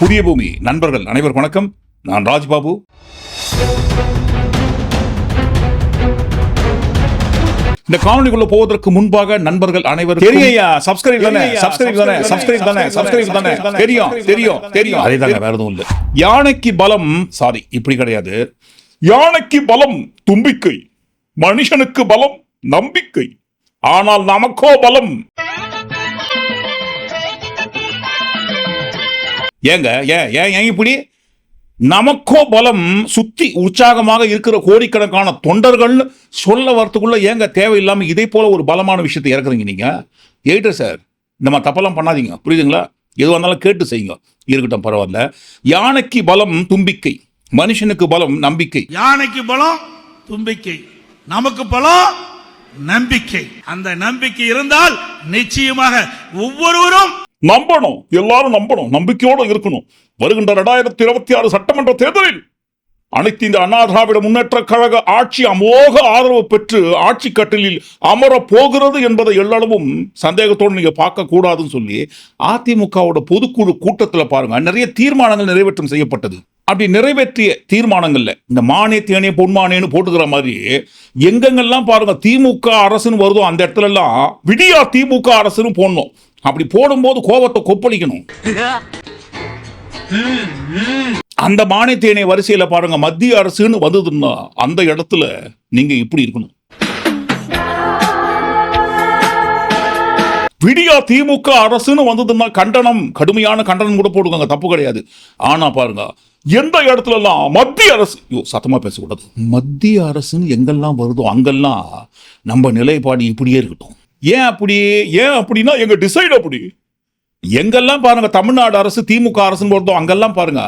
புதிய பூமி. நண்பர்கள் அனைவருக்கும் வணக்கம். நான் ராஜ்பாபு. இந்த காணொலிக்குள்ள போவதற்கு முன்பாக நண்பர்கள் அனைவரும் தெரியையா சப்ஸ்கிரைப் தானே? சப்ஸ்கிரைப் தானே? சப்ஸ்கிரைப் தானே? சப்ஸ்கிரைப் தானே? தெரியும் தெரியும் தெரியும். அதே தாங்க வேற எதுவும் இல்ல. யானைக்கு பலம் சாரி இப்படி கிடையாது. யானைக்கு பலம் தும்பிக்கை. மனுஷனுக்கு பலம் நம்பிக்கை. ஆனால் நமக்கோ பலம். ஏங்க ஏன் ஏன் ஏன் இப்படி? நமக்கோ பலம் சுத்தி உற்சாகமாக இருக்கிற கோடிக்கணக்கான தொண்டர்கள் சொல்ல வரத்துக்குள்ள ஏங்க தேவையில்லாமல் இதே போல ஒரு பலமான விஷயத்தை இறக்குறீங்க நீங்க? எயிட்டர் சார் நம்ம தப்பெல்லாம் பண்ணாதீங்க. புரியுதுங்களா? எது வந்தாலும் கேட்டு செய்யுங்க. இருக்கட்டும் பரவாயில்ல. யானைக்கு பலம் தும்பிக்கை. மனுஷனுக்கு பலம் நம்பிக்கை. யானைக்கு பலம் தும்பிக்கை. நமக்கு பலம் நம்பிக்கை. அந்த நம்பிக்கை இருந்தால் நிச்சயமாக ஒவ்வொருவரும் நம்பணும் எல்லாரும் நம்பணும் நம்பிக்கையோடு இருக்கணும். வருகின்ற ரெண்டாயிரத்தி இருபத்தி ஆறு சட்டமன்ற தேர்தலில் அனைத்து இந்த அண்ணா திராவிட முன்னேற்ற கழக ஆட்சி அமோக ஆதரவு பெற்று ஆட்சி கட்டிலில் அமர போகிறது என்பதை எல்லளவும் சந்தேகத்தோடு நீங்க பார்க்க கூடாதுன்னு சொல்லி அதிமுகவோட பொதுக்குழு கூட்டத்தில் பாருங்க நிறைய தீர்மானங்கள் நிறைவேற்றம் செய்யப்பட்டது. அப்படி நிறைவேற்றிய தீர்மானங்கள்ல இந்த மானே தேனே பொன்மானேன்னு போட்டுக்கிற மாதிரி எங்கெங்கெல்லாம் பாருங்க திமுக அரசுன்னு வருதோ அந்த இடத்துல எல்லாம் விடியா திமுக அரசுன்னு போடணும். அப்படி போடும்போது கோபத்தை கொப்பளிக்கணும். அந்த மானியத்தேனை வரிசையில பாருங்க மத்திய அரசுன்னு வந்ததுன்னா அந்த இடத்துல நீங்க இப்படி இருக்கணும். விடியா திமுக அரசுன்னு வந்ததுன்னா கண்டனம் கடுமையான கண்டனம் கூட போடுங்க தப்பு கிடையாது. ஆனா பாருங்க எந்த இடத்துல எல்லாம் மத்திய அரசு ஐயோ சத்தமா பேசக்கூடாது. மத்திய அரசுன்னு எங்கெல்லாம் வருதோ அங்கெல்லாம் நம்ம நிலைப்பாடு இப்படியே இருக்கட்டும். ஏன் அப்படி? ஏன் அப்படின்னா எங்க டிசைட் அப்படி. எங்கெல்லாம் பாருங்க தமிழ்நாடு அரசு திமுக அரசுன்னு போகிறதோ அங்கெல்லாம் பாருங்க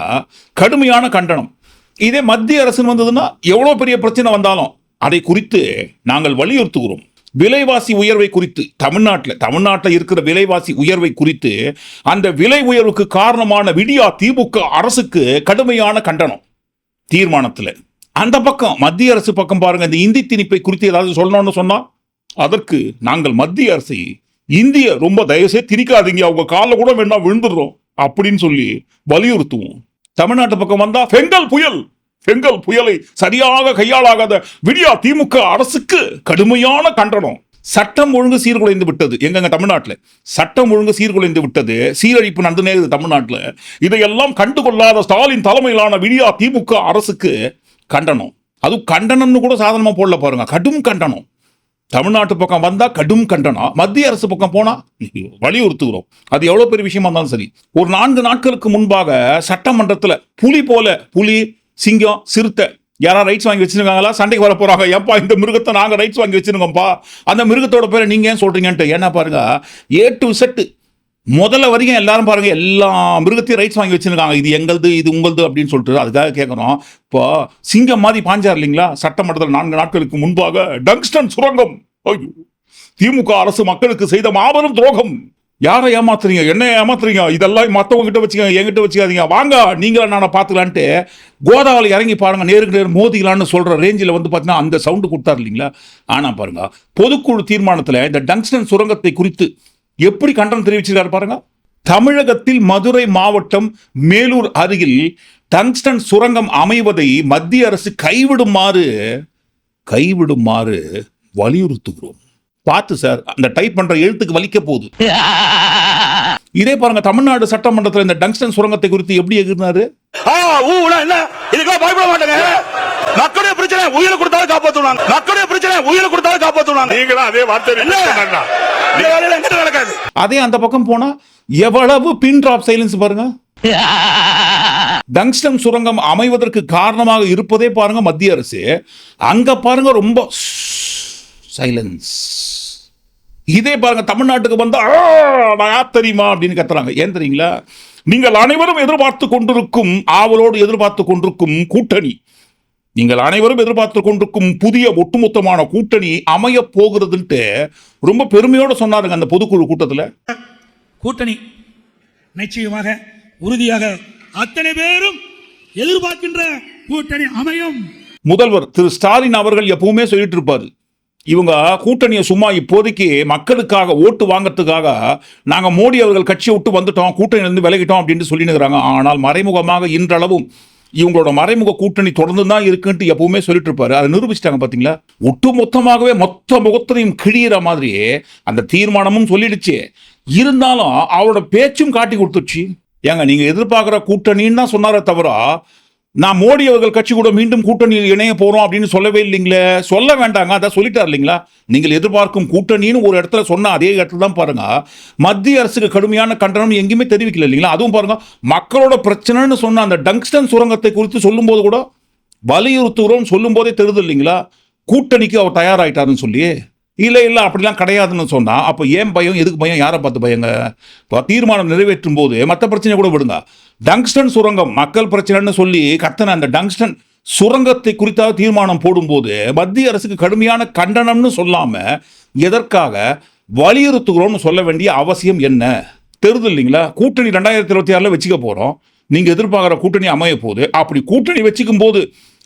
கடுமையான கண்டனம். இதே மத்திய அரசுன்னு வந்ததுன்னா எவ்வளோ பெரிய பிரச்சனை வந்தாலும் அதை குறித்து நாங்கள் வலியுறுத்துகிறோம். விலைவாசி உயர்வை குறித்து தமிழ்நாட்டில் தமிழ்நாட்டில் இருக்கிற விலைவாசி உயர்வை குறித்து அந்த விலை உயர்வுக்கு காரணமான விடியா திமுக அரசுக்கு கடுமையான கண்டனம் தீர்மானத்தில். அந்த பக்கம் மத்திய அரசு பக்கம் பாருங்க இந்த இந்தி திணிப்பை குறித்து ஏதாவது சொல்லணும்னு சொன்னால் அதற்கு நாங்கள் மத்திய அரசை இந்திய ரொம்ப தயவுசே திணிக்காதீங்க. அவங்க காலில் கூட வேணா விழுந்துடுறோம் அப்படின்னு சொல்லி வலியுறுத்துவோம். தமிழ்நாட்டு பக்கம் வந்தா பெங்கல் புயல். பெங்கல் புயலை சரியாக கையாளாகாத விடியா திமுக அரசுக்கு கடுமையான கண்டனம். சட்டம் ஒழுங்கு சீர்குலைந்து விட்டது. எங்கங்க தமிழ்நாட்டில்? சட்டம் ஒழுங்கு சீர்குலைந்து விட்டது. சீரழிப்பு நடந்து நேருது தமிழ்நாட்டில். இதையெல்லாம் கண்டுகொள்ளாத ஸ்டாலின் தலைமையிலான விடியா திமுக அரசுக்கு கண்டனம். அது கண்டனம்னு கூட சாதனமாக போடல பாருங்க. கடும் கண்டனம். தமிழ்நாட்டு பக்கம் வந்தால் கடும் கண்டனம் மத்திய அரசு பக்கம் போனால் வலியுறுத்துகிறோம். அது எவ்வளோ பெரிய விஷயமா இருந்தாலும் சரி. ஒரு நான்கு நாட்களுக்கு முன்பாக சட்டமன்றத்தில் புலி போல புலி சிங்கம் சிறுத்தை யாரா ரைட்ஸ் வாங்கி வச்சிருக்காங்களா? சண்டைக்கு வர போறாங்க. ஏப்பா இந்த மிருகத்தை நாங்கள் ரைட்ஸ் வாங்கி வச்சிருக்கோம்ப்பா. அந்த மிருகத்தோட பேரை நீங்க ஏன் சொல்றீங்கன்ட்டு? ஏன்னா பாருங்க ஏ டு செட்டு முதல்ல வரைக்கும் எல்லாரும் பாருங்க எல்லா மிருகத்தையும் ரைட்ஸ் வாங்கி வச்சிருக்காங்க. இது எங்களுது இது உங்களது அப்படின்னு சொல்லிட்டு அதுக்காக கேட்குறோம் இப்போ சிங்கம் மாதிரி பாஞ்சார் இல்லைங்களா? சட்டமன்றத்தில் நான்கு நாட்களுக்கு முன்பாக டங்ஸ்டன் சுரங்கம். ஐயோ. திமுக அரசு மக்களுக்கு செய்த மாபெரும் துரோகம். யாரை ஏமாத்துறீங்க? என்ன ஏமாத்துறீங்க? இதெல்லாம் மற்றவங்க கிட்ட வச்சுக்க என்கிட்ட வச்சுக்காதீங்க. வாங்க நீங்கள நான் பார்த்துக்கலான்ட்டு கோதாவில் இறங்கி பாருங்க நேருக்கு நேர் மோதிக்கலான்னு சொல்கிற ரேஞ்சில் வந்து பார்த்தீங்கன்னா அந்த சவுண்டு கொடுத்தாரு இல்லைங்களா? ஆனால் பாருங்க பொதுக்குழு தீர்மானத்தில் இந்த டங்ஸ்டன் சுரங்கத்தை குறித்து எப்படி கண்டனம் தெரிவிச்சிருக்காரு பாருங்க. தமிழகத்தில் மதுரை மாவட்டம் மேலூர் அருகில் டங்ஸ்டன் சுரங்கம் அமைவதை மத்திய அரசு கைவிடுமாறு கைவிடுமாறு வலியுறுத்துகிறோம். பார்த்து சார் அந்த டைப் பண்ற எழுத்துக்கு வலிக்க போகுது. இதே பாருங்க தமிழ்நாடு சட்டமன்றத்தில் இந்த டங்ஸ்டன் சுரங்கத்தை குறித்து எப்படி எகிர்னாரு? பிரச்சனை உயிரை கொடுத்தாலும் காப்பாத்துவாங்க. மக்களுடைய பிரச்சனை உயிரை கொடுத்தாலும் காப்பாத்துவாங்க. நீங்களும் அதே வார்த்தை நடக்காது. அதே அந்த பக்கம் போனா எவ்வளவு பின் டிராப் சைலன்ஸ் பாருங்க. டங்ஸ்டன் சுரங்கம் அமைவதற்கு காரணமாக இருப்பதே பாருங்க மத்திய அரசு. அங்க பாருங்க ரொம்ப சைலன்ஸ் இதே பாருங்க தமிழ்நாட்டுக்கு வந்தா "ஆ, நான் யார் தெரியுமா? அப்படின்னு கத்துறாங்க. ஏன் தெரியுங்களா? நீங்கள் அனைவரும் எதிர்பார்த்து கொண்டிருக்கும் ஆவலோடு எதிர்பார்த்து கொண்டிருக்கும் கூட்டணி. நீங்கள் அனைவரும் எதிர்பார்த்து கொண்டிருக்கும் புதிய ஒட்டுமொத்தமான கூட்டணி அமைய போகிறதுன்ட்டு ரொம்ப பெருமையோட சொன்னாருங்க அந்த பொதுக்குழு கூட்டத்தில். கூட்டணி நிச்சயமாக உறுதியாக அத்தனை பேரும் எதிர்பார்க்கின்ற கூட்டணி அமையும். முதல்வர் திரு ஸ்டாலின் அவர்கள் எப்பவுமே சொல்லிட்டு இருப்பாரு. இவங்க கூட்டணியை சும்மா இப்போதைக்கு மக்களுக்காக ஓட்டு வாங்கறதுக்காக நாங்க மோடி அவர்கள் கட்சியை விட்டு வந்துட்டோம் கூட்டணியிலிருந்து விலகிட்டோம் அப்படின்னு சொல்லினுக்கிறாங்க ஆனால் மறைமுகமாக இன்றளவும் இவங்களோட மறைமுக கூட்டணி தொடர்ந்து தான் இருக்குன்ட்டு எப்பவுமே சொல்லிட்டு இருப்பாரு அதை நிரூபிச்சிட்டாங்க பாத்தீங்களா? ஒட்டு மொத்தமாகவே மொத்த முகத்தனையும் கிழியிற மாதிரி அந்த தீர்மானமும் சொல்லிடுச்சு. இருந்தாலும் அவரோட பேச்சும் காட்டி கொடுத்துருச்சு ஏங்க நீங்க எதிர்பார்க்குற கூட்டணின்னு தான் சொன்னாரே தவிர நான் மோடி அவர்கள் கட்சி கூட மீண்டும் கூட்டணியில் இணைய போகிறோம் அப்படின்னு சொல்லவே இல்லைங்களே? சொல்ல வேண்டாங்க. அதான் சொல்லிட்டார் இல்லைங்களா? நீங்கள் எதிர்பார்க்கும் கூட்டணின்னு ஒரு இடத்துல சொன்ன அதே இடத்துல தான் பாருங்க. மத்திய அரசுக்கு கடுமையான கண்டனம் எங்கேயுமே தெரிவிக்கல இல்லைங்களா? அதுவும் பாருங்க மக்களோட பிரச்சனைன்னு சொன்ன அந்த டங்ஸ்டன் சுரங்கத்தை குறித்து சொல்லும்போது கூட வலியுறுத்துகிறோம் சொல்லும்போதே தெரியுது இல்லைங்களா? கூட்டணிக்கு அவர் தயாராகிட்டாருன்னு சொல்லி இல்லை இல்லை அப்படிலாம் கிடையாதுன்னு சொன்னால் அப்போ ஏன் பயம்? எதுக்கு பயம்? யாரை பார்த்து பயங்க? இப்போ தீர்மானம் நிறைவேற்றும் போது மற்ற பிரச்சனை கூட விடுங்க. டங்ஸ்டன் சுரங்கம் மக்கள் பிரச்சனைன்னு சொல்லி கத்தன அந்த டங்ஸ்டன் சுரங்கத்தை குறித்தாக தீர்மானம் போடும்போது மத்திய அரசுக்கு கடுமையான கண்டனம்னு சொல்லாமல் எதற்காக வலியுறுத்துகிறோம்னு சொல்ல வேண்டிய அவசியம் என்ன? தெரியுது இல்லைங்களா? கூட்டணி ரெண்டாயிரத்தி இருபத்தி ஆறில் வச்சுக்க போகிறோம் நீங்கள் எதிர்பார்க்குற கூட்டணி அமைய போகுது. அப்படி கூட்டணி வச்சுக்கும் போது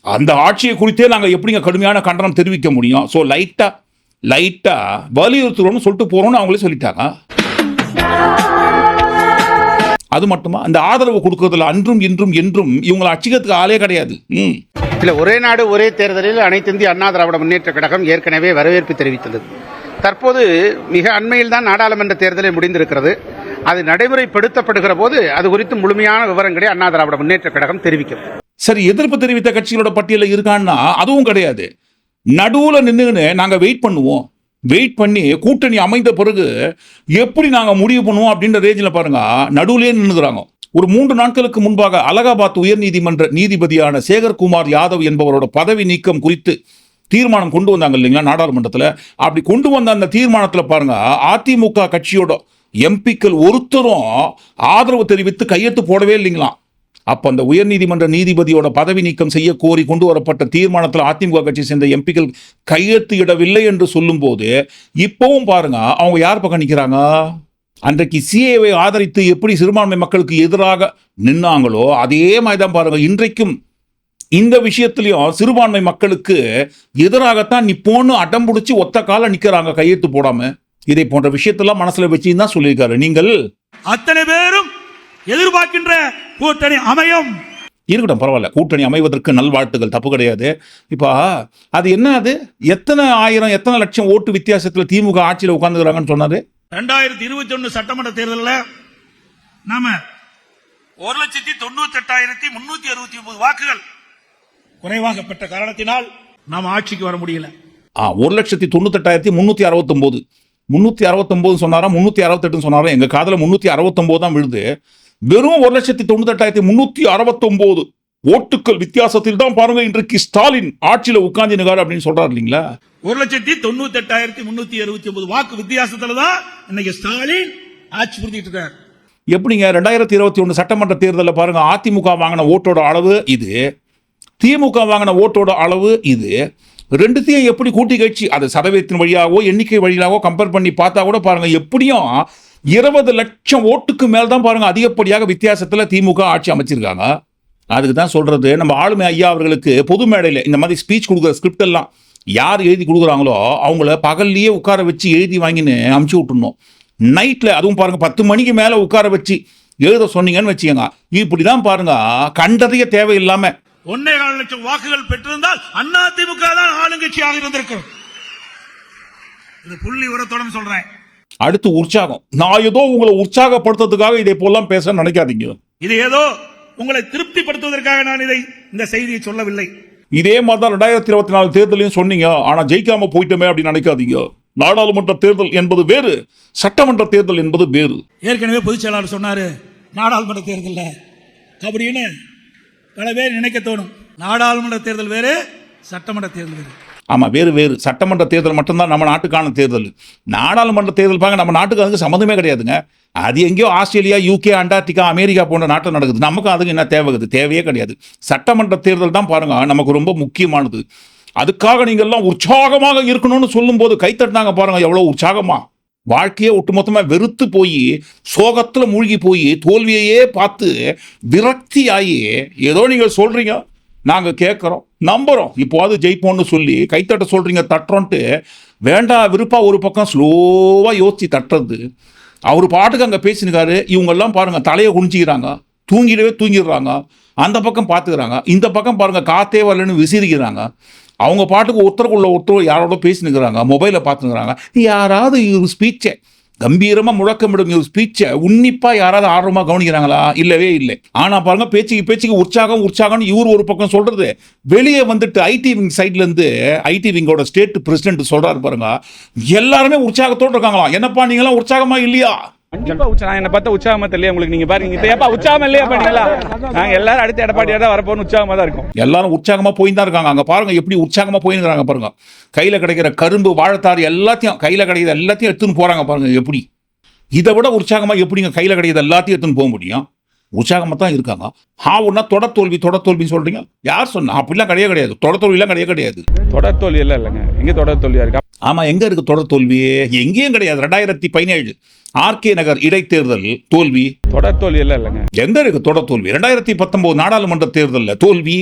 அந்த ஆட்சியை குறித்தே நாங்கள் எப்படிங்க கடுமையான கண்டனம் தெரிவிக்க முடியும்? ஸோ லைட்டாக லைட்டாக வலியுறுத்துறோம்னு சொல்லிட்டு போகிறோம்னு அவங்களே சொல்லிட்டாங்க. அது மட்டுமா? அந்த ஆதரவு கொடுக்கறதுல அன்றும் இன்றும் என்றும் இவங்களை அச்சிக்கிறதுக்கு ஆளே கிடையாது. ம். இல்ல ஒரே நாடு ஒரே தேர்தலில் அனைத்து இந்திய அண்ணா திராவிட முன்னேற்ற கழகம் ஏற்கனவே வரவேற்பு தெரிவித்துள்ளது தற்போது மிக அண்மையில் தான் நாடாளுமன்ற தேர்தலை முடிந்திருக்கிறது. அது நடைமுறைப்படுத்தப்படுகிற போது அது குறித்து முழுமையான விவரங்களை அண்ணா திராவிட முன்னேற்ற கழகம் தெரிவிக்கும். சரி எதிர்ப்பு தெரிவித்த கட்சிகளோட பட்டியலில் இருக்கான்னா அதுவும் கிடையாது. நடுவில் நின்றுன்னு நாங்கள் வெயிட் பண்ணுவோம். வெயிட் பண்ணி கூட்டணி அமைந்த பிறகு எப்படி நாங்கள் முடிவு பண்ணுவோம் அப்படின்ற ரேஞ்சில் பாருங்க. நடுவுலே நின்றுக்கிறாங்க ஒரு மூன்று நாட்களுக்கு முன்பாக அலகாபாத் உயர்நீதிமன்ற நீதிபதியான சேகர்குமார் யாதவ் என்பவரோட பதவி நீக்கம் குறித்து தீர்மானம் கொண்டு வந்தாங்க இல்லைங்களா நாடாளுமன்றத்தில். அப்படி கொண்டு வந்த அந்த தீர்மானத்தில் பாருங்க அதிமுக கட்சியோட எம்பிக்கள் ஒருத்தரும் ஆதரவு தெரிவித்து கையெழுத்து போடவே இல்லைங்களாம். அப்போ அந்த உயர்நீதிமன்ற நீதிபதியோட பதவி நீக்கம் செய்ய கோரி கொண்டு வரப்பட்ட தீர்மானத்தில் அதிமுக கட்சி சேர்ந்த எம்பிக்கள் கையெழுத்து இடவில்லை என்று சொல்லும்போது இப்போவும் பாருங்க அவங்க யார் பக்கம் நிற்கிறாங்க அன்றைக்கு சிஏவை ஆதரித்து எப்படி சிறுபான்மை மக்களுக்கு எதிராக நின்னாங்களோ அதே மாதிரி தான் பாருங்க இன்றைக்கும் இந்த விஷயத்திலையும் சிறுபான்மை மக்களுக்கு எதிராகத்தான் நிப்போன்னு அடம் பிடிச்சி ஒத்த கால நிக்கிறாங்க கையெழுத்து போடாம. இதை போன்ற விஷயத்தெல்லாம் மனசுல வச்சு தான் சொல்லியிருக்காரு. நீங்கள்? அத்தனை பேரும் எதிர்பார்க்கின்ற கூட்டணி அமையும். இருக்கட்டும் பரவாயில்ல. கூட்டணி அமைவதற்கு நல்வாழ்த்துகள் தப்பு கிடையாது. இப்போ அது என்ன அது? எத்தனை ஆயிரம் எத்தனை லட்சம் ஓட்டு வித்தியாசத்தில் திமுக ஆட்சியில் உட்காந்துக்கிறாங்கன்னு சொன்னாரு? ரெண்டாயிரத்தி இருபத்தி ஒன்னு சட்டமன்ற தேர்தலில் நாம ஒரு லட்சத்தி தொண்ணூத்தி எட்டாயிரத்தி முன்னூத்தி அறுபத்தி ஒன்பது வாக்குகள் குறைவாக பெற்ற காரணத்தினால் நாம் ஆட்சிக்கு வர முடியல. ஆ ஒரு லட்சத்தி தொண்ணூத்தெட்டாயிரத்தி முந்நூற்றி அறுபத்தொம்போது முந்நூற்றி அறுபத்தொம்போது சொன்னாரா முந்நூற்றி அறுபத்தெட்டுன்னு சொன்னாரா? எங்கள் காதில் முந்நூற்றி அறுபத்தொம்போது தான் விழுது. வெறும் ஒரு லட்சத்தி தொண்ணூத்தெட்டாயிரத்தி முந்நூற்றி அறுபத்தொம்போது ஓட்டுக்கள் வித்தியாசத்தில் தான் பாருங்க இன்றைக்கு ஸ்டாலின் ஆட்சியில் உட்கார்ந்து அப்படின்னு சொல்றாரு இல்லைங்களா? ஒரு லட்சத்தி தொண்ணூத்தி எட்டாயிரத்தி முன்னூத்தி அறுபத்தி ஒன்பது வாக்கு வித்தியாசத்துல தான் இன்னைக்கு ஸ்டாலின் ஆட்சி புரிஞ்சிட்டு இருக்காரு. எப்படிங்க? ரெண்டாயிரத்தி இருபத்தி ஒன்று சட்டமன்ற தேர்தலில் பாருங்க அதிமுக வாங்கின ஓட்டோட அளவு இது திமுக வாங்கின ஓட்டோட அளவு இது. ரெண்டுத்தையும் எப்படி கூட்டி கழிச்சு அது சதவீதத்தின் வழியாகவோ எண்ணிக்கை வழியாகவோ கம்பேர் பண்ணி பார்த்தா கூட பாருங்க எப்படியும் இருபது லட்சம் ஓட்டுக்கு மேல் தான் பாருங்கள் அதிகப்படியாக வித்தியாசத்தில் திமுக ஆட்சி அமைச்சிருக்காங்க. அதுக்கு தான் சொல்கிறது நம்ம ஆளுமை ஐயா அவர்களுக்கு பொது மேடையில் இந்த மாதிரி ஸ்பீச் கொடுக்குற ஸ்கிரிப்ட் எல்லாம் யார் எழுதி கொடுக்குறாங்களோ அவங்கள பகல்லையே உட்கார வச்சு எழுதி வாங்கின்னு அமுச்சு விட்டுருணும் நைட்டில் அதுவும் பாருங்கள் பத்து மணிக்கு மேலே உட்கார வச்சு எழுத சொன்னீங்கன்னு வச்சுக்கோங்க. இப்படி தான் பாருங்க கண்டதைய தேவையில்லாமல் ஒன்னே கால லட்சம் வாக்குகள் பெற்றிருந்தால் அண்ணா திமுக தான் ஆளுங்கட்சியாக இருந்திருக்கும். இது புள்ளி உரத்தோட சொல்றேன். அடுத்து உற்சாகம். நான் ஏதோ உங்களை உற்சாகப்படுத்துறதுக்காக இதை போலாம் பேச நினைக்காதீங்க. இது ஏதோ உங்களை திருப்திப்படுத்துவதற்காக நான் இதை இந்த செய்தியை சொல்லவில்லை. இதே மாதிரி தான் ரெண்டாயிரத்தி இருபத்தி நாலு தேர்தலையும் சொன்னீங்க. ஆனா ஜெயிக்காம போயிட்டோமே அப்படின்னு நினைக்காதீங்க. நாடாளுமன்ற தேர்தல் என்பது வேறு சட்டமன்ற தேர்தல் என்பது வேறு. ஏற்கனவே பொதுச் செயலாளர் சொன்னாரு நாடாளுமன்ற தேர்தலில். அப்படின்னு பல பேர் நினைக்க தோணும். நாடாளுமன்ற தேர்தல் வேறு சட்டமன்ற தேர்தல் வேறு. ஆமாம் வேறு வேறு. சட்டமன்ற தேர்தல் மட்டும்தான் நம்ம நாட்டுக்கான தேர்தல். நாடாளுமன்ற தேர்தல் பாங்க நம்ம நாட்டுக்கு அதுக்கு சம்மந்தமே கிடையாதுங்க. அது எங்கேயோ ஆஸ்திரேலியா யூகே அண்டார்டிகா அமெரிக்கா போன்ற நாட்டில் நடக்குது. நமக்கு அதுக்கு என்ன தேவைக்குது தேவையே கிடையாது. சட்டமன்ற தேர்தல் தான் பாருங்கள் நமக்கு ரொம்ப முக்கியமானது. அதுக்காக நீங்கள்லாம் உற்சாகமாக இருக்கணும்னு சொல்லும்போது கைத்தட்டினாங்க பாருங்கள் எவ்வளோ உற்சாகமாக வாழ்க்கையே ஒட்டுமொத்தமாக வெறுத்து போய் சோகத்தில் மூழ்கி போய் தோல்வியையே பார்த்து விரக்தி ஆகி ஏதோ நீங்கள் சொல்கிறீங்க நாங்கள் கேட்குறோம் நம்புறோம். இப்போது ஜெயிப்போம்னு சொல்லி கைத்தட்ட சொல்கிறீங்க தட்டுறோன்ட்டு வேண்டாம் விருப்பா ஒரு பக்கம் ஸ்லோவாக யோசித்து தட்டுறது. அவர் பாட்டுக்கு அங்கே பேசினுக்காரு இவங்கெல்லாம் பாருங்க தலையை குனிஞ்சிக்கிறாங்க தூங்கிடவே தூங்கிடுறாங்க அந்த பக்கம் பார்த்துக்கிறாங்க இந்த பக்கம் பாருங்க காத்தே வரலன்னு விசிறிக்கிறாங்க. அவங்க பாட்டுக்கு ஒருத்தருக்குள்ள ஒருத்தர் யாரோட பேசினுக்கிறாங்க மொபைலை பார்த்துக்கிறாங்க யாராவது ஸ்பீச்சை கம்பீரமா முழக்கமிடும் ஸ்பீச்சை உன்னிப்பா யாராவது ஆர்வமா கவனிக்கிறாங்களா? இல்லவே இல்லை. ஆனா பாருங்க பேச்சுக்கு பேச்சுக்கு உற்சாகம் உற்சாகம்னு இவர் ஒரு பக்கம் சொல்றது. வெளியே வந்துட்டு ஐடி விங் சைட்ல இருந்து ஐடி விங்கோட ஸ்டேட் பிரசிடென்ட் சொல்றாரு பாருங்க. எல்லாருமே உற்சாகத்தோடு இருக்காங்களாம். என்னப்பா நீங்களாம் உற்சாகமா இல்லையா? கண்டிப்பா உச்சா என்ன பார்த்தா உற்சாகமா தெரியல உங்களுக்கு நீங்க பாருங்க. இப்ப ஏப்பா உற்சாகம் இல்லையா பண்ணீங்களா நாங்க எல்லாரும் அடுத்த எடப்பாடியா தான் வரப்போன்னு உற்சாகமா தான் இருக்கும். எல்லாரும் உற்சாகமா போய் தான் இருக்காங்க. அங்க பாருங்க எப்படி உற்சாகமா போயிருக்காங்க பாருங்க. கையில கிடைக்கிற கரும்பு வாழைத்தாறு எல்லாத்தையும் கையில கிடைக்கிற எல்லாத்தையும் எடுத்துன்னு போறாங்க பாருங்க. எப்படி? இதை விட உற்சாகமா எப்படிங்க கையில கிடைக்கிற எல்லாத்தையும் எடுத்துன்னு போக முடியும்? உற்சாகமா தான் இருக்காங்க. ஆ ஒன்னா தொட தோல்வி தொட தோல்வின்னு யார் சொன்னா? அப்படிலாம் கிடையாது கிடையாது. தொட தோல்விலாம் கிடையாது. கிடையாது தொடர் தோல்வி எல்லாம் இல்லைங்க. எங்க தொடர் தோல்வியா இருக்கா? ஆமா எங்க இருக்கு தொடர் தோல்வி எங்கேயும் கிடையாது. ரெண்டாயிரத்தி பதினேழு. ஆர்கே நகர் இடைத்தேர்தல் தோல்வி. தொடர் தோல்வி எல்லாம் இல்லைங்க. எங்க இருக்கு தொடர் தோல்வி? ரெண்டாயிரத்தி பத்தொன்பது நாடாளுமன்ற தேர்தல்ல தோல்வி.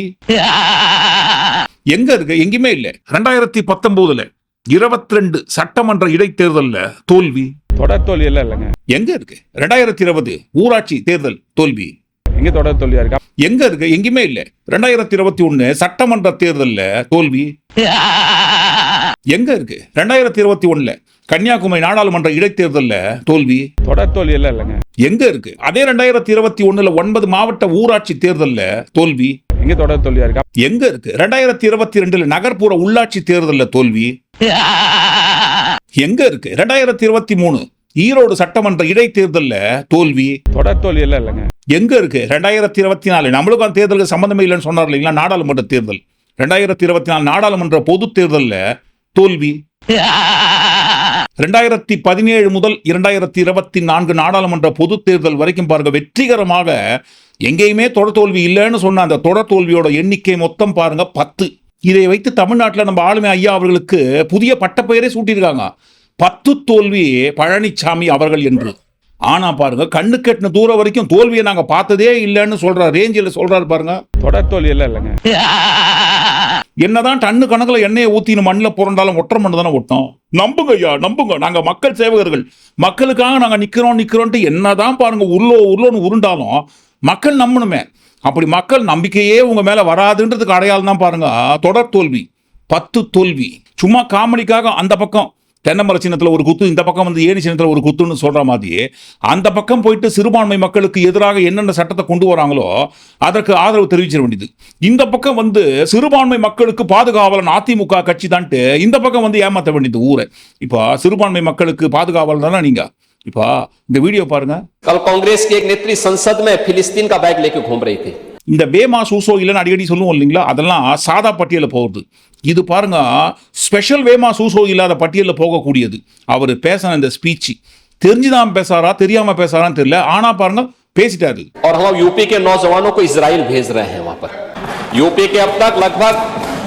எங்க இருக்கு? எங்கேயுமே இல்ல. ரெண்டாயிரத்தி பத்தொன்பதுல இருபத்தி ரெண்டு சட்டமன்ற இடைத்தேர்தல்ல தோல்வி. தொடர் தோல்வி எல்லாம் இல்லைங்க. எங்க இருக்கு? ரெண்டாயிரத்தி இருபது ஊராட்சி தேர்தல் தோல்வி. எங்க தொடர் தோல்வியா இருக்கா? எங்க இருக்கு? எங்கேயுமே இல்ல. ரெண்டாயிரத்தி இருபத்தி ஒண்ணு சட்டமன்ற தேர்தல்ல தோல்வி. எங்க இருக்கு? ரெண்டாயிரத்தி இருபத்தி ஒண்ணுல கன்னியாகுமரி நாடாளுமன்ற இடைத்தேர்தல்ல தோல்வி? தொடர் தோல்வி எல்லாம் இல்லைங்க. எங்க இருக்கு? அதே ரெண்டாயிரத்தி இருபத்தி ஒண்ணுல ஒன்பது மாவட்ட ஊராட்சி தேர்தல்ல தோல்வி. எங்க தொடர் தோல்வியா இருக்கா? எங்க இருக்கு? ரெண்டாயிரத்தி இருபத்தி ரெண்டுல நகர்ப்புற உள்ளாட்சி தேர்தல்ல தோல்வி. எங்க இருக்கு? ரெண்டாயிரத்தி இருபத்தி மூணு ஈரோடு சட்டமன்ற இடைத்தேர்தல்ல தோல்வி. தொடர் தோல்வி எல்லாம் இல்லைங்க. எங்க இருக்கு? ரெண்டாயிரத்தி இருபத்தி நாலு நம்மளுக்கும் அந்த தேர்தலுக்கு சம்பந்தமே இல்லைன்னு சொன்னார் இல்லைங்களா? நாடாளுமன்ற தேர்தல். ரெண்டாயிரத்தி இருபத்தி நாலு நாடாளுமன்ற பொது தேர்தல்ல தோல்வி. ரெண்டாயிரத்தி பதினேழு முதல் இரண்டாயிரத்தி இருபத்தி நான்கு நாடாளுமன்ற பொது தேர்தல் வரைக்கும் பாருங்க வெற்றிகரமாக எங்கேயுமே தொடர் தோல்வி இல்லைன்னு சொன்ன அந்த தொடர் தோல்வியோட எண்ணிக்கை மொத்தம் பாருங்க பத்து. இதை வைத்து தமிழ்நாட்டில் நம்ம ஆளுமை ஐயா அவர்களுக்கு புதிய பட்டப்பெயரே சூட்டியிருக்காங்க. பத்து தோல்வி பழனிசாமி அவர்கள் என்று. ஆனா பாருங்க கண்ணு கெட்டின தூரம் வரைக்கும் தோல்வியை நாங்க பார்த்ததே இல்லைன்னு சொல்ற ரேஞ்சில் சொல்றாரு பாருங்க. தொடர் தோல்வி எல்லாம் இல்லைங்க. என்னதான் டன்னு கணக்கில் எண்ணெயை ஊத்தின்னு மண்ணில் புரண்டாலும் ஒற்றை மண்ணு தானே ஒட்டும். நம்புங்க ஐயா நம்புங்க. நாங்கள் மக்கள் சேவகர்கள். மக்களுக்காக நாங்கள் நிற்கிறோம் நிற்கிறோன்ட்டு என்னதான் பாருங்க உருளோ உருளோன்னு உருண்டாலும் மக்கள் நம்பணுமே. அப்படி மக்கள் நம்பிக்கையே உங்கள் மேலே வராதுன்றதுக்கு அடையாளம் தான் பாருங்க. தொடர் தோல்வி பத்து தோல்வி. சும்மா காமெடிக்காக அந்த பக்கம். தென்னமர சின்னத்தில் ஒரு குத்து இந்த பக்கம் வந்து ஏணி சின்னத்தில் ஒரு குத்துன்னு சொல்ற மாதிரி அந்த பக்கம் போயிட்டு சிறுபான்மை மக்களுக்கு எதிராக என்னென்ன சட்டத்தை கொண்டு வராங்களோ அதற்கு ஆதரவு தெரிவிச்சிட வேண்டியது இந்த பக்கம் வந்து சிறுபான்மை மக்களுக்கு பாதுகாவலன் அதிமுக கட்சி தான்ட்டு இந்த பக்கம் வந்து ஏமாற்ற வேண்டியது ஊரை இப்போ சிறுபான்மை மக்களுக்கு பாதுகாவலன் தானே நீங்க இப்போ இந்த வீடியோ பாருங்க कल कांग्रेस की एक नेत्री संसद में फिलिस्तीन का बैग लेके घूम रही थी இந்த வேமா சூசோ இல்லைன்னு அடிக்கடி சொல்லுவோம் இல்லைங்களா அதெல்லாம் சாதா பட்டியலில் போகுது இது பாருங்க ஸ்பெஷல் வேமா சூசோ இல்லாத பட்டியலில் போகக்கூடியது அவர் பேசின இந்த ஸ்பீச் தெரிஞ்சுதான் பேசாரா தெரியாம பேசாரான்னு தெரியல ஆனா பாருங்க பேசிட்டாரு और हम यूपी के नौजवानों को इसराइल भेज रहे हैं वहां पर यूपी के अब तक लगभग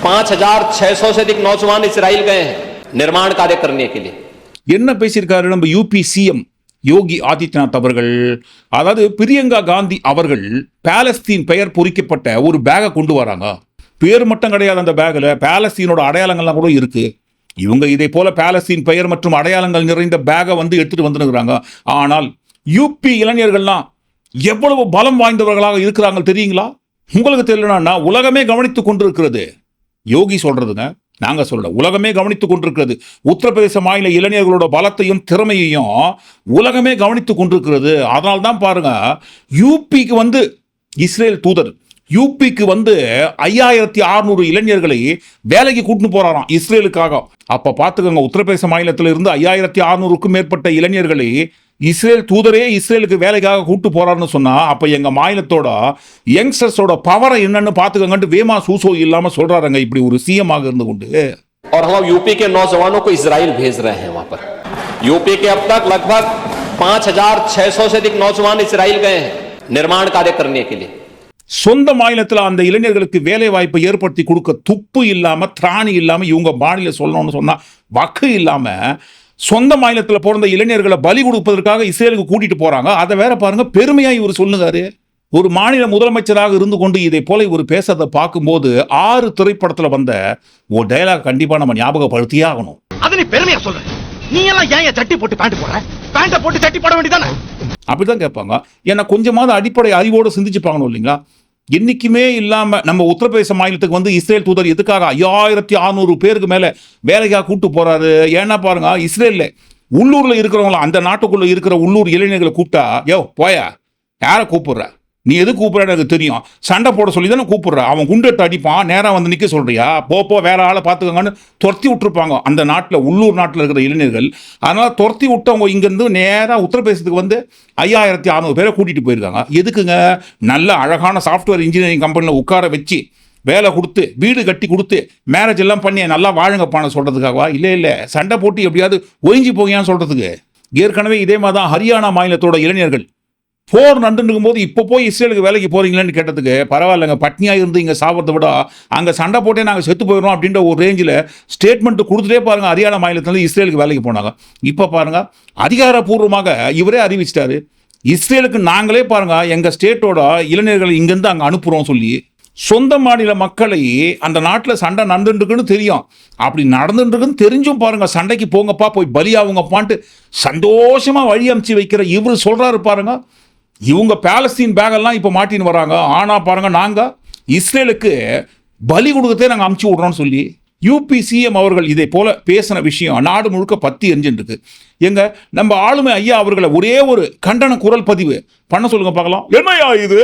5,600 से अधिक नौजवान इसराइल गए हैं निर्माण कार्य करने के लिए என்ன பேசியிருக்காரு நம்ம யூபி சிஎம் யோகி ஆதித்யநாத் அவர்கள் அதாவது பிரியங்கா காந்தி அவர்கள் பாலஸ்தீன் பெயர் பொறிக்கப்பட்ட ஒரு பேகை கொண்டு வராங்க. பேர் மட்டும் கிடையாது அந்த பேக்கில் பாலஸ்தீனோட அடையாளங்கள்லாம் கூட இருக்குது இவங்க இதே போல பாலஸ்தீன் பெயர் மற்றும் அடையாளங்கள் நிறைந்த பேகை வந்து எடுத்துகிட்டு வந்துருக்குறாங்க ஆனால் யூபி இளைஞர்கள்லாம் எவ்வளவு பலம் வாய்ந்தவர்களாக இருக்கிறாங்க தெரியுங்களா? உங்களுக்கு தெரியலனா உலகமே கவனித்துக் கொண்டிருக்கிறது. யோகி சொல்கிறதுங்க நாங்கள் சொல்ல உலகமே கவனித்துக் கொண்டிருக்கிறது. உத்தரப்பிரதேச மாநில இளைஞர்களோட பலத்தையும் திறமையையும் உலகமே கவனித்துக் கொண்டிருக்கிறது. அதனால தான் பாருங்க யூபிக்கு வந்து இஸ்ரேல் தூதர். யூபிக்கு வந்து ஐயாயிரத்தி அறுநூறு இளைஞர்களை வேலைக்கு கூட்டின்னு போறாராம் இஸ்ரேலுக்காக. அப்போ பார்த்துக்கோங்க உத்தரப்பிரதேச மாநிலத்தில் இருந்து ஐயாயிரத்தி அறுநூறுக்கும் மேற்பட்ட இளைஞர்களை இஸ்ரேல் தூதரே இஸ்ரேலுக்கு வேலைக்காக கூட்டு போறாருன்னு சொன்னா அப்ப எங்க மாநிலத்தோட யங்ஸ்டர்ஸோட பவரை என்னன்னு பாத்துக்கோங்கன்ட்டு வேமா சூசோ இல்லாம சொல்றாருங்க இப்படி ஒரு சிஎம் ஆக இருந்து கொண்டு और हम यूपी के नौजवानों को इसराइल भेज रहे हैं वहां पर यूपी के अब तक लगभग 5,600 से अधिक नौजवान इसराइल गए हैं निर्माण कार्य करने के लिए சொந்த மாநிலத்தில் அந்த இளைஞர்களுக்கு வேலை வாய்ப்பை ஏற்படுத்தி கொடுக்க துப்பு இல்லாம திராணி இல்லாம இவங்க மாநில சொல்லணும்னு சொன்னா வக்கு இல்லாம சொந்த மாநிலத்தில் பிறந்த இளைஞர்களை பலி கொடுப்பதற்காக இஸ்ரேலுக்கு கூட்டிட்டு போறாங்க. அதை வேற பாருங்க பெருமையா இவர் சொல்லுகாரு ஒரு மாநில முதலமைச்சராக இருந்து கொண்டு இதை போல இவர் பேசுறதை பார்க்கும்போது ஆறு திரைப்படத்துல வந்த ஒரு டயலாக் கண்டிப்பா நம்ம ஞாபகப்படுத்தியே ஆகணும். அது நீ பெருமையா சொல்ற? நீ எல்லாம் ஏன் சட்டி போட்டு பேண்ட் போடுற? பேண்ட போட்டு சட்டி போட வேண்டியதானே அப்படிதான் கேட்பாங்க. ஏன்னா கொஞ்சமாவது அடிப்படை அறிவோடு சிந்திச்சு பார்க்கணும் இல்லைங்களா? என்றைக்குமே இல்லாமல் நம்ம உத்தரப்பிரதேச மாநிலத்துக்கு வந்து இஸ்ரேல் தூதர் எதுக்காக ஐயாயிரத்தி அறநூறு பேருக்கு மேலே வேலைக்காக கூப்பிட்டு போகிறாரு ஏன்னா பாருங்க இஸ்ரேலில் உள்ளூரில் இருக்கிறவங்களா அந்த நாட்டுக்குள்ளே இருக்கிற உள்ளூர் இளைஞர்களை கூப்பிட்டா யோ போயா? யாரை கூப்பிடுற? நீ எது கூப்பிட்ற எனக்கு தெரியும். சண்டை போட சொல்லி தானே கூப்பிட்ற. அவன் குண்டு அடிப்பான். நேராக வந்து நிற்க சொல்கிறியா போ போ வேற ஆளை பார்த்துக்கோங்கன்னு துரத்தி விட்டுருப்பாங்க. அந்த நாட்டில் உள்ளூர் நாட்டில் இருக்கிற இளைஞர்கள். அதனால் துரத்தி விட்டவங்க இங்கேருந்து நேராக உத்தரப்பிரதேசத்துக்கு வந்து ஐயாயிரத்தி அறநூறு பேரை கூட்டிகிட்டு போயிருக்காங்க. எதுக்குங்க? நல்ல அழகான சாஃப்ட்வேர் இன்ஜினியரிங் கம்பெனியில் உட்கார வச்சு வேலை கொடுத்து வீடு கட்டி கொடுத்து மேரேஜ் எல்லாம் பண்ணி நல்லா வாழுங்கப்பான சொல்கிறதுக்காகவா இல்லை இல்லை. சண்டை போட்டு எப்படியாவது ஒழிஞ்சு போகியான்னு சொல்கிறதுக்கு ஏற்கனவே இதே மாதிரி தான் ஹரியானா மாநிலத்தோட இளைஞர்கள் போர் நடந்துருக்கும் போது இப்போ போய் இஸ்ரேலுக்கு வேலைக்கு போகிறீங்களேன்னு கேட்டதுக்கு பரவாயில்லைங்க பட்னியாக இருந்து இங்கே சாப்பிட்றத விட அங்கே சண்டை போட்டே நாங்கள் செத்து போயிடும் அப்படின்ற ஒரு ரேஞ்சில் ஸ்டேட்மெண்ட் கொடுத்துட்டே பாருங்கள் ஹரியானா மாநிலத்திலேருந்து இஸ்ரேலுக்கு வேலைக்கு போனாங்க. இப்போ பாருங்க அதிகாரப்பூர்வமாக இவரே அறிவிச்சிட்டாரு. இஸ்ரேலுக்கு நாங்களே பாருங்க எங்கள் ஸ்டேட்டோட இளைஞர்களை இங்கேருந்து அங்கே அனுப்புகிறோம் சொல்லி சொந்த மாநில மக்களை அந்த நாட்டில் சண்டை நடந்துட்டுருக்குன்னு தெரியும். அப்படி நடந்துட்டுருக்குன்னு தெரிஞ்சும் பாருங்கள் சண்டைக்கு போங்கப்பா போய் பலியாகுங்கப்பான்ட்டு சந்தோஷமாக வழி அமுச்சு வைக்கிற இவர் சொல்கிறாரு பாருங்கள் இவங்க பேலஸ்தீன் பேகெல்லாம் இப்போ மாட்டின்னு வராங்க ஆனால் பாருங்கள் நாங்கள் இஸ்ரேலுக்கு பலி கொடுக்கத்தே நாங்கள் அமுச்சு விட்றோன்னு சொல்லி யூபிசிஎம் அவர்கள் இதை போல பேசின விஷயம் நாடு முழுக்க பத்தி எரிஞ்சுட்டு எங்க நம்ம ஆளுமை ஐயா அவர்களை ஒரே ஒரு கண்டன குரல் பதிவு. பண்ண சொல்லுங்க பார்க்கலாம். என்னையா இது?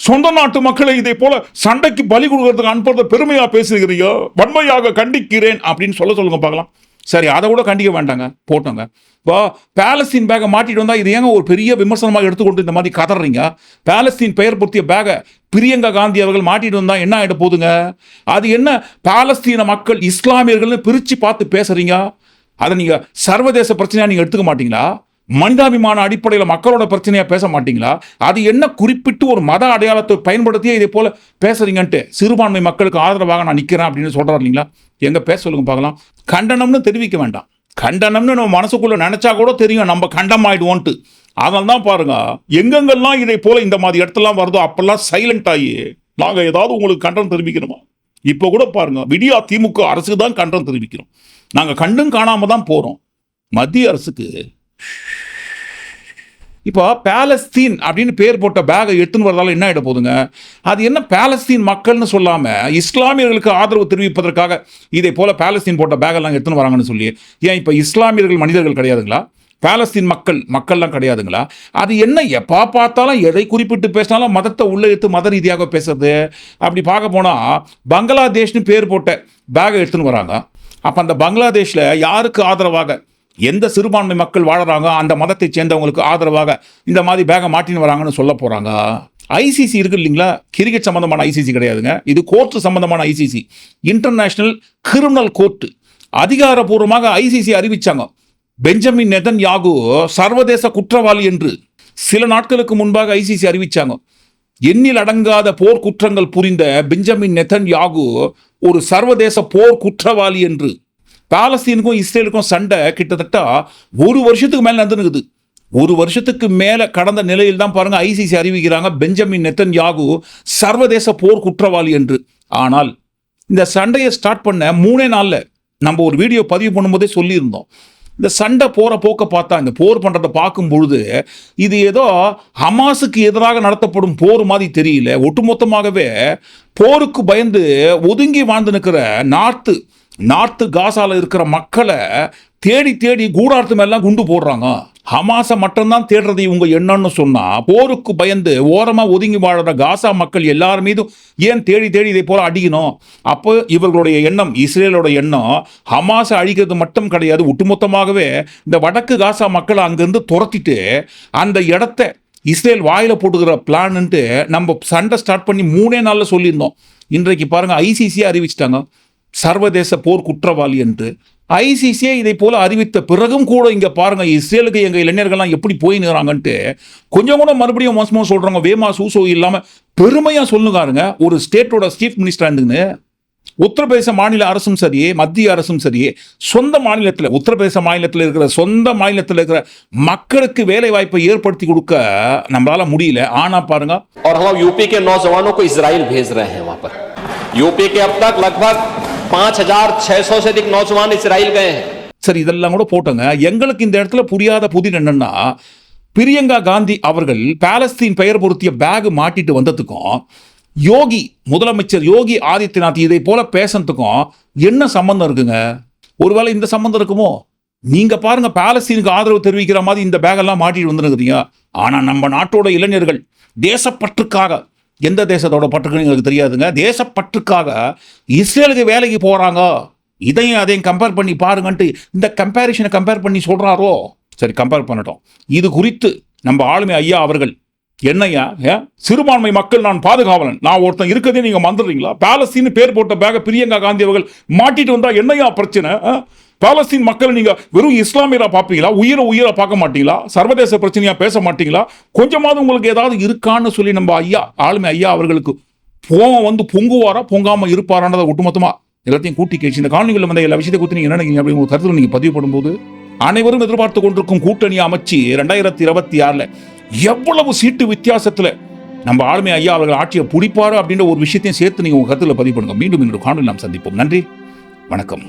சொந்த நாட்டு மக்களை இதை போல சண்டைக்கு பலி கொடுக்கறதுக்கு அனுப்புறத பெருமையா பேசுகிறீங்க? வன்மையாக கண்டிக்கிறேன் அப்படின்னு சொல்ல சொல்லுங்க பார்க்கலாம். சரி அதை கூட கண்டிக்க வேண்டாங்க. போட்டோங்க. இப்போ பேலஸ்தீன் பேக்கை மாட்டிட்டு வந்தால் இது ஏங்க ஒரு பெரிய விமர்சனமாக எடுத்துக்கொண்டு இந்த மாதிரி கதறீங்க பேலஸ்தீன் பெயர் பொருத்திய பேக்கை பிரியங்கா காந்தி அவர்கள் மாட்டிட்டு வந்தால் என்ன ஆகிட போகுதுங்க? அது என்ன பாலஸ்தீன மக்கள் இஸ்லாமியர்கள்னு பிரித்து பார்த்து பேசுகிறீங்க அதை நீங்கள் சர்வதேச பிரச்சனையாக நீங்கள் எடுத்துக்க மாட்டீங்களா? மனிதாபிமான அடிப்படையில் மக்களோட பிரச்சனையாக பேச மாட்டீங்களா? அது என்ன குறிப்பிட்டு ஒரு மத அடையாளத்தை பயன்படுத்தியே இதே போல் பேசுறீங்கன்ட்டு சிறுபான்மை மக்களுக்கு ஆதரவாக நான் நிற்கிறேன் அப்படின்னு சொல்கிறார் இல்லைங்களா? எங்கே பேச சொல்லுங்க பார்க்கலாம். கண்டனம்னு தெரிவிக்க வேண்டாம். கண்டனம்னு நம்ம மனசுக்குள்ளே நினச்சா கூட தெரியும். நம்ம கண்டம் ஆயிடுவோன்ட்டு அதனால தான் பாருங்க எங்கெங்கெல்லாம் இதை போல் இந்த மாதிரி இடத்துலாம் வருதோ அப்பெல்லாம் சைலண்ட் ஆகி நாங்கள் ஏதாவது உங்களுக்கு கண்டனம் தெரிவிக்கணுமா? இப்போ கூட பாருங்க விடியா திமுக அரசுக்கு தான் கண்டனம் தெரிவிக்கிறோம். நாங்கள் கண்டும் காணாமல் தான் போகிறோம் மத்திய அரசுக்கு இப்போ பேலஸ்தீன் அப்படின்னு பேர் போட்ட பேகை எடுத்துன்னு வரதால என்ன ஆகிட போகுதுங்க? அது என்ன பேலஸ்தீன் மக்கள்னு சொல்லாமல் இஸ்லாமியர்களுக்கு ஆதரவு தெரிவிப்பதற்காக இதே போல் பேலஸ்தீன் போட்ட பேகெல்லாம் எடுத்துன்னு வராங்கன்னு சொல்லி ஏன் இப்போ இஸ்லாமியர்கள் மனிதர்கள் கிடையாதுங்களா? பேலஸ்தீன் மக்கள் மக்கள்லாம் கிடையாதுங்களா? அது என்ன எப்போ பார்த்தாலும் எதை குறிப்பிட்டு பேசினாலும் மதத்தை உள்ளே எடுத்து மத ரீதியாக பேசுறது? அப்படி பார்க்க போனால் பங்களாதேஷ்னு பேர் போட்ட பேகை எடுத்துன்னு வராங்க. அப்போ அந்த பங்களாதேஷில் யாருக்கு ஆதரவாக எந்த சிறுபான்மை மக்கள் வாழறாங்க அந்த மதத்தை சேர்ந்தவங்களுக்கு ஆதரவாக இந்த மாதிரி பேகை மாட்டின்னு வராங்கன்னு சொல்ல போறாங்க? ஐசிசி இருக்கு இல்லைங்களா? கிரிக்கெட் சம்பந்தமான ஐசிசி கிடையாதுங்க. இது கோர்ட்டு சம்பந்தமான ஐசிசி இன்டர்நேஷனல் கிரிமினல் கோர்ட்டு அதிகாரப்பூர்வமாக ஐசிசி அறிவிச்சாங்க. பெஞ்சமின் நெதன் யாகு சர்வதேச குற்றவாளி என்று சில நாட்களுக்கு முன்பாக ஐசிசி அறிவிச்சாங்க. எண்ணில் அடங்காத போர் குற்றங்கள் புரிந்த பெஞ்சமின் நெதன் யாகு ஒரு சர்வதேச போர் குற்றவாளி என்று பாலஸ்தீனுக்கும் இஸ்ரேலுக்கும் சண்டை கிட்டத்தட்ட ஒரு வருஷத்துக்கு மேலே நடந்துருக்குது. ஒரு வருஷத்துக்கு மேலே கடந்த நிலையில் தான் பாருங்கள் ஐசிசி அறிவிக்கிறாங்க பெஞ்சமின் நெத்தன் யாகு சர்வதேச போர் குற்றவாளி என்று. ஆனால் இந்த சண்டையை ஸ்டார்ட் பண்ண மூணே நாளில் நம்ம ஒரு வீடியோ பதிவு பண்ணும்போதே சொல்லியிருந்தோம். இந்த சண்டை போகிற போக்க பார்த்தா இந்த போர் பண்ணுறதை பார்க்கும் பொழுது இது ஏதோ ஹமாஸுக்கு எதிராக நடத்தப்படும் போர் மாதிரி தெரியல. ஒட்டுமொத்தமாகவே போருக்கு பயந்து ஒதுங்கி வாழ்ந்து நிற்கிற நார்த்து நார்த்து காசாவில் இருக்கிற மக்களை தேடி தேடி கூடாரத்து மேலாம் குண்டு போடுறாங்க. ஹமாஸை மட்டும்தான் தேடுறது இவங்க என்னன்னு சொன்னால் போருக்கு பயந்து ஓரமாக ஒதுங்கி வாழ்கிற காசா மக்கள் எல்லார் மீதும் ஏன் தேடி தேடி இதை போல் அடிக்கணும்? அப்போ இவர்களுடைய எண்ணம் இஸ்ரேலோட எண்ணம் ஹமாஸை அழிக்கிறது மட்டும் கிடையாது ஒட்டுமொத்தமாகவே இந்த வடக்கு காசா மக்களை அங்கேருந்து துரத்திட்டு அந்த இடத்த இஸ்ரேல் வாயில் போட்டுக்கிற பிளான்ட்டு நம்ம சண்டை ஸ்டார்ட் பண்ணி மூணே நாளில் சொல்லியிருந்தோம். இன்றைக்கு பாருங்கள் ஐசிசியை அறிவிச்சிட்டாங்க. சர்வதேச போர் குற்றவாளி என்று ஐசிசியே இதை போல அறிவித்த பிறகும் கூட இங்க பாருங்க இஸ்ரேலுக்கு எங்க இளைஞர்கள்லாம் எப்படி போய் நிறாங்கன்ட்டு கொஞ்சம் கூட மறுபடியும் மோசமாக சொல்றாங்க வேமா சூசோ இல்லாம பெருமையா சொல்லுங்காருங்க ஒரு ஸ்டேட்டோட சீஃப் மினிஸ்டர் இருந்துன்னு உத்தரப்பிரதேச மாநில அரசும் சரி மத்திய அரசும் சரி சொந்த மாநிலத்தில் உத்தரப்பிரதேச மாநிலத்தில் இருக்கிற சொந்த மாநிலத்தில் இருக்கிற மக்களுக்கு வேலை வாய்ப்பை ஏற்படுத்தி கொடுக்க நம்மளால முடியல ஆனா பாருங்க और हम यूपी के नौजवानों को इसराइल भेज रहे हैं वहां पर यूपी के अब तक लगभग பாஞ்ச் ஹஜார் சேசோ சதிக் நௌஜவான் இஸ்ராயில் கே. சரி இதெல்லாம் கூட போட்டோங்க. எங்களுக்கு இந்த இடத்துல புரியாத புதிர் என்னன்னா பிரியங்கா காந்தி அவர்கள் பேலஸ்தீன் பெயர் பொருத்திய பேக் மாட்டிட்டு வந்ததுக்கும் யோகி முதலமைச்சர் யோகி ஆதித்யநாத் இதை போல பேசுறதுக்கும் என்ன சம்பந்தம் இருக்குங்க? ஒருவேளை இந்த சம்பந்தம் இருக்குமோ? நீங்க பாருங்க பேலஸ்தீனுக்கு ஆதரவு தெரிவிக்கிற மாதிரி இந்த பேகெல்லாம் மாட்டிட்டு வந்துருக்குறீங்க. ஆனா நம்ம நாட்டோட இளைஞர்கள் தேசப்பற்றுக்காக எந்த தேசத்தோட பற்றுக்குன்னு எங்களுக்கு தெரியாதுங்க. தேசப்பற்றுக்காக இஸ்ரேலுக்கு வேலைக்கு போகிறாங்க இதையும் அதையும் கம்பேர் பண்ணி பாருங்கன்ட்டு இந்த கம்பேரிஷனை கம்பேர் பண்ணி சொல்றாரோ? சரி கம்பேர் பண்ணட்டும். இது குறித்து நம்ம ஆளுமை ஐயா அவர்கள் என்னையா? சிறுபான்மை மக்கள் நான் பாதுகாவலன். நான் ஒருத்தன் இருக்கதே நீங்க மந்துடுறீங்களா பாலஸ்தீன் பேர் போட்ட பேக பிரியங்கா காந்தி அவர்கள் மாட்டிட்டு வந்தா என்னையா பிரச்சனை? பாலஸ்தீன் மக்கள் நீங்க வெறும் இஸ்லாமியரா பார்ப்பீங்களா? உயிரை உயிரை பார்க்க மாட்டீங்களா? சர்வதேச பிரச்சனையா பேச மாட்டீங்களா? கொஞ்சமாவது உங்களுக்கு ஏதாவது இருக்கான்னு சொல்லி நம்ம ஐயா ஆளுமை ஐயா அவர்களுக்கு கோவம் வந்து பொங்குவாரா பொங்காம இருப்பாரான்றதை ஒட்டுமொத்தமா எல்லாத்தையும் கூட்டி கேச்சு இந்த காணொலிகள் வந்த எல்லா விஷயத்தை குறித்து நீங்க என்ன நினைக்கிறீங்க அப்படின்னு உங்க கருத்துல நீங்க பதிவு பண்ணும்போது அனைவரும் எதிர்பார்த்து கொண்டிருக்கும் கூட்டணி அமைச்சு ரெண்டாயிரத்தி இருபத்தி ஆறில் எவ்வளவு சீட்டு வித்தியாசத்தில் நம்ம ஆளுமை ஐயா அவர்கள் ஆட்சியை பிடிப்பாரு அப்படின்ற ஒரு விஷயத்தையும் சேர்த்து நீங்கள் உங்கள் கருத்தில் பதிவு பண்ணுங்க. மீண்டும் இன்னொரு காணொலி நாம் சந்திப்போம். நன்றி. வணக்கம்.